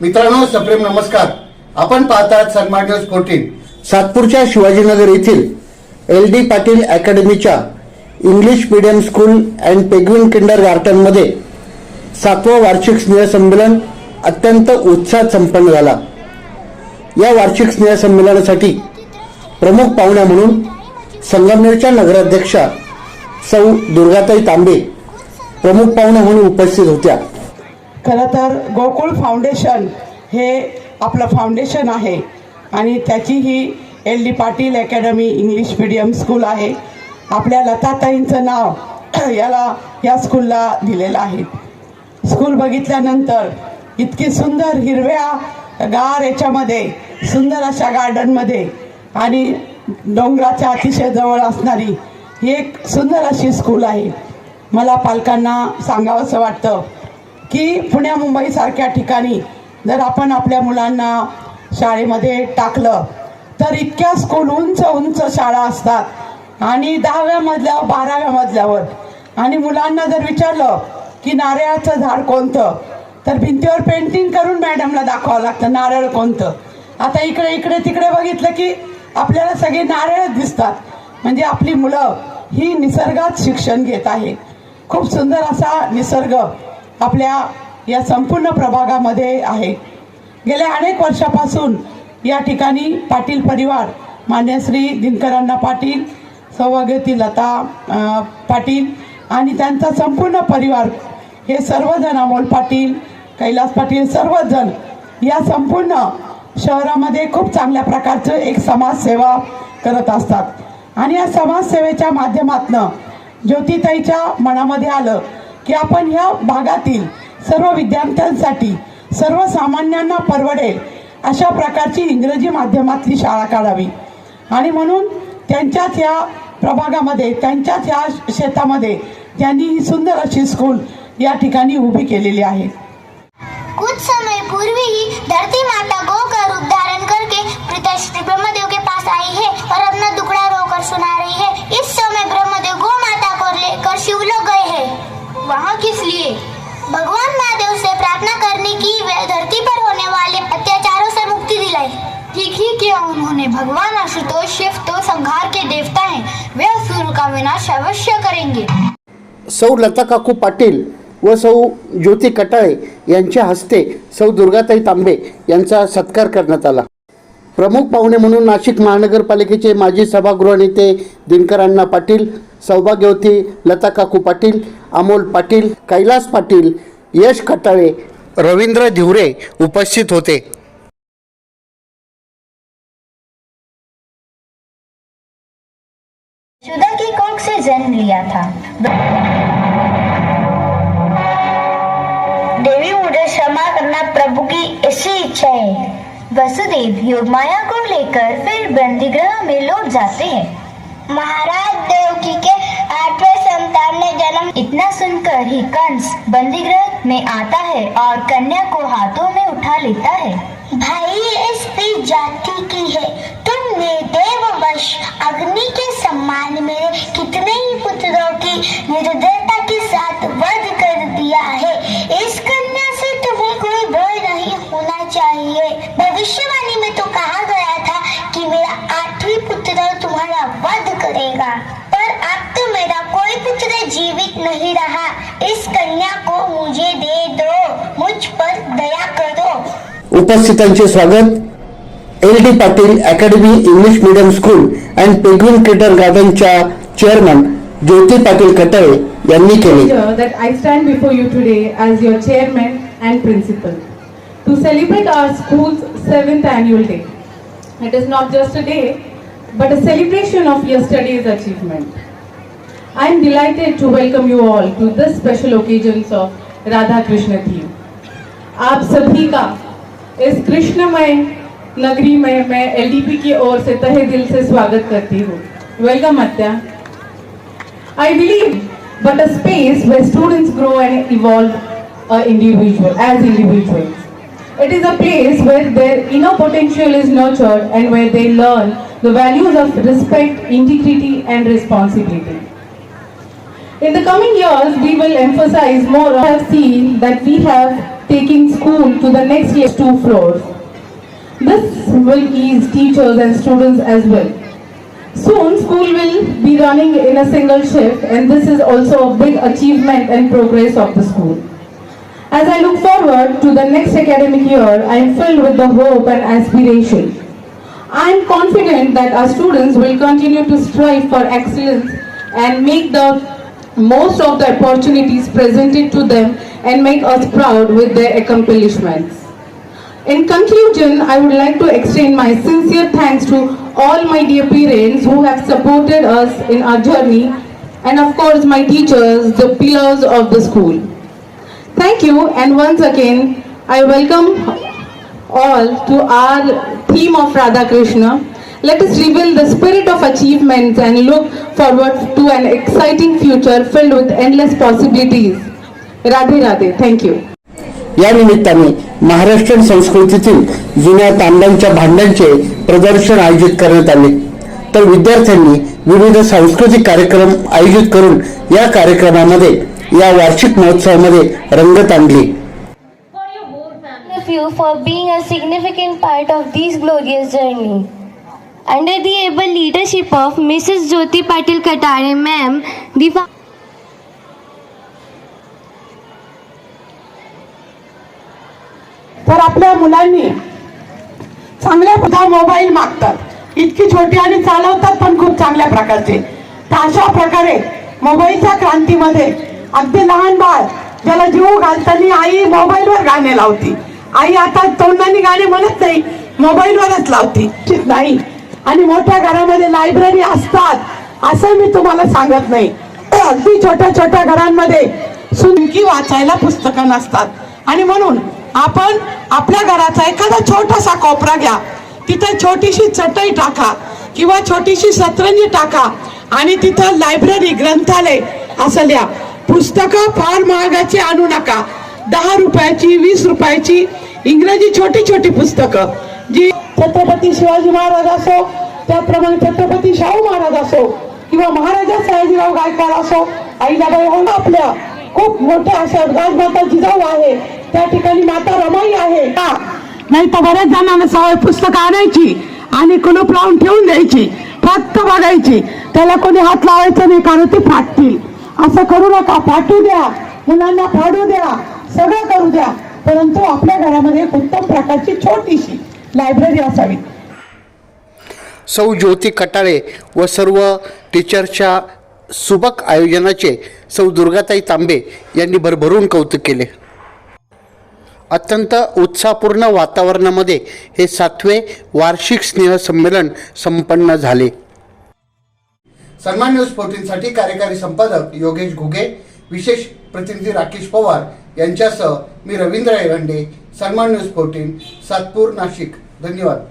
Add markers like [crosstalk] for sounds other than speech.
मित्रांनो सप्रेम नमस्कार. आपण पाहतात सन्मान न्यूज फोर्टीन. सातपूरच्या शिवाजीनगर येथील L D Patil अकॅडमीच्या English medium school and penguin Kinder गार्टनमध्ये सातवं वार्षिक स्नेहसंमेलन अत्यंत उत्साहात संपन्न झाला. या वार्षिक स्नेहसंमेलनासाठी प्रमुख पाहुण्या म्हणून संगमनेरच्या नगराध्यक्षा सौ दुर्गाताई तांबे प्रमुख पाहुण्या म्हणून उपस्थित होत्या. खरं तर गोकुळ फाउंडेशन हे आपलं फाउंडेशन आहे आणि त्याची ही L D Patil academy English medium school आहे. आपल्या लताताईंचं नाव [clears throat] याला या स्कूलला दिलेलं आहे. स्कूल बघितल्यानंतर इतकी सुंदर हिरव्या गार याच्यामध्ये सुंदर अशा गार्डनमध्ये आणि डोंगराच्या अतिशय जवळ असणारी ही एक सुंदर अशी स्कूल आहे. मला पालकांना सांगावंसं वाटतं की पुण्या मुंबईसारख्या ठिकाणी जर आपण आपल्या मुलांना शाळेमध्ये टाकलं तर इतक्या स्कूल उंच उंच शाळा असतात. आणि दहाव्या मजल्यावर बाराव्या मजल्यावर आणि मुलांना जर विचारलं की नारळाचं झाड कोणतं तर भिंतीवर पेंटिंग करून मॅडमला दाखवावं लागतं नारळ कोणतं. आता इकडे इकडे तिकडे बघितलं की आपल्याला सगळे नारळच दिसतात. म्हणजे आपली मुलं ही निसर्गात शिक्षण घेत आहे खूप सुंदर असा निसर्ग आपल्या या संपूर्ण प्रभागामध्ये आहे. गेल्या अनेक वर्षापासून या ठिकाणी पाटील परिवार मान्य श्री दिनकरांना पाटील सौभाग्यती लता पाटील आणि त्यांचा संपूर्ण परिवार हे सर्वजण अमोल पाटील कैलास पाटील सर्वजण या संपूर्ण शहरामध्ये खूप चांगल्या प्रकारचं एक समाजसेवा करत असतात. आणि या समाजसेवेच्या माध्यमातनं ज्योतिताईच्या मनामध्ये आलं की आपण ह्या भागातील सर्व विद्यार्थ्यांसाठी सर्वसामान्यांना परवडेल अशा प्रकारची इंग्रजी माध्यमातली शाळा काढावी. आणि म्हणून त्यांच्याच ह्या प्रभागामध्ये त्यांच्याच ह्या शेतामध्ये त्यांनी ही सुंदर अशी स्कूल या ठिकाणी उभी केलेली आहे. कुछ समय पूर्वी ही धरती माता गो का रूप धारण करके पिता श्री ब्रह्मदेव के पास आई है. किया उन्होंने भगवान आशुतोष शिव तो संहार के देवता हैं। वे असुर का विनाश अवश्य करेंगे। सौ लता काकू पाटील व सौ ज्योती कटाळे यांच्या हस्ते सौ दुर्गाताई तांबे यांचा सत्कार करण्यात आला. प्रमुख पाहुणे म्हणून नाशिक महानगरपालिकेचे माजी सभागृह नेते दिनकर अण्णा पाटील सौभाग्यवती लता काकू पाटील अमोल पाटील कैलास पाटील यश कटाळे रवींद्र धिवरे उपस्थित होते. शुदा की कोख से जन्म लिया था। देवी मुझे क्षमा करना प्रभु की ऐसी इच्छा है। वसुदेव, योग माया को लेकर फिर बंदीगृह में लौट जाते हैं। महाराज देवकी के आठवें संतान ने जन्म। इतना सुनकर ही कंस बंदीगृह में आता है और कन्या को हाथों में उठा लेता है। भाई, इस जाति की है। तुम तुमने देववश अग्नि के सम्मान में कितने ही पुत्रों की निर्दयता के साथ वध कर दिया है। इस कन्या से तुम्हें कोई भय नहीं होना चाहिए। भविष्यवाणी में तो कहा गया था कि मेरा आठवीं पुत्र तुम्हारा वध करेगा। पर अब तो मेरा कोई पुत्र जीवित नहीं रहा। इस कन्या को मुझे दे दो। मुझ पर दया करो। उपस्थितांचे स्वागत। L D Patil academy English medium school and penguin Kinder गार्डनच्या चेअरमन ज्योती पाटील कटाळे यांनी केले pleasure that I stand before you today as your chairman and principal to celebrate our school's seventh annual day. It is not just a day, but a celebration of yesterday's achievement. I am delighted to welcome you all to this special occasions of Radha Krishna theme. आप सभी का इस कृष्णमय नगरी में मैं LDP की or से तहे दिल से स्वागत करती हूँ वेलकम अत्या I believe, but a space where students grow and evolve uh, individual as individuals. It is a place where their inner potential is nurtured and where they learn the values of respect, integrity, and responsibility. In the coming years, we will emphasize more. I have seen that we have taking school to the next year's two floors. This will ease teachers and students as well. Soon, school will be running in a single shift, and this is also a big achievement and progress of the school. As I look forward to the next academic year, I am filled with the hope and aspiration. I am confident that our students will continue to strive for excellence and make the most of the opportunities presented to them and make us proud with their accomplishments. In conclusion, I would like to extend my sincere thanks to all my dear parents who have supported us in our journey and of course my teachers, the pillars of the school. Thank you and once again I welcome all to our theme of Radha Krishna. Let us reveal the spirit of achievements and look forward to an exciting future filled with endless possibilities. Radhe Radhe. Thank you. या निमित्ताने महाराष्ट्रीयन संस्कृतीतील जुन्या तांब्यांच्या भांड्यांचे प्रदर्शन आयोजित करण्यात आले तर विद्यार्थ्यांनी विविध सांस्कृतिक कार्यक्रम आयोजित करून या कार्यक्रमामध्ये या वार्षिक महोत्सवामध्ये रंगत आणली you for being a significant part of this glorious journey. Under the able leadership of Mrs. Jyoti Patil Katare, ma'am, the तर आपल्या मुलांनी चांगल्या सुद्धा मोबाईल मागतात. इतकी छोटी आणि चालवतात पण खूप चांगल्या प्रकारचे. तर अशा प्रकारे मोबाईलच्या क्रांतीमध्ये अगदी लहान बाळ ज्याला जीव घालताना आई मोबाईलवर गाणे लावती. आई आता तोंडाने गाणे म्हणत नाही मोबाईलवरच लावती. ठीक नाही. आणि मोठ्या घरामध्ये लायब्ररी असतात असं मी तुम्हाला सांगत नाही. अगदी छोट्या छोट्या घरांमध्ये सुनकी वाचायला पुस्तकं नसतात. आणि म्हणून आपण आपल्या घराचा एखादा छोटासा कोपरा घ्या. तिथे छोटीशी चटई टाका किंवा छोटीशी सतरंजी टाका आणि तिथं लायब्ररी ग्रंथालय असं लिहा. पुस्तकं फार महागाची आणू नका. दहा रुपयाची वीस रुपयाची इंग्रजी छोटी छोटी पुस्तकं. जी छत्रपती शिवाजी महाराज असो त्याप्रमाणे छत्रपती शाहू महाराज असो किंवा महाराजा सयाजीराव गायकवाड असो आईलाबाई हो आपल्या खूप मोठ्या अशा राजमाता जिजाऊ आहे. त्या ठिकाणी माता रमाई आहे. का? नाही तर बऱ्याच जणांना सवय पुस्तकं आणायची आणि कुलूप लावून ठेवून द्यायची फक्त बघायची. त्याला कोणी हात लावायचं नाही कारण ते फाटतील. असं करू नका फाटू द्या. मुलांना फाडू द्या. सगळं करू द्या. परंतु आपल्या घरामध्ये एक उत्तम प्रकारची छोटीशी लायब्ररी असावी. सौ ज्योती कटाळे व सर्व टीचरच्या सुबक आयोजनाचे सौ दुर्गाताई तांबे यांनी भरभरून कौतुक केले. अत्यंत उत्साहपूर्ण वातावरणामध्ये हे सातवे वार्षिक स्नेह संमेलन संपन्न झाले. सन्मान न्यूज फोर्टीनसाठी कार्यकारी संपादक योगेश घुगे विशेष प्रतिनिधी राकेश पवार यांच्यासह मी रवींद्र एरंडे सन्मान न्यूज फोर्टीन सातपूर नाशिक. धन्यवाद.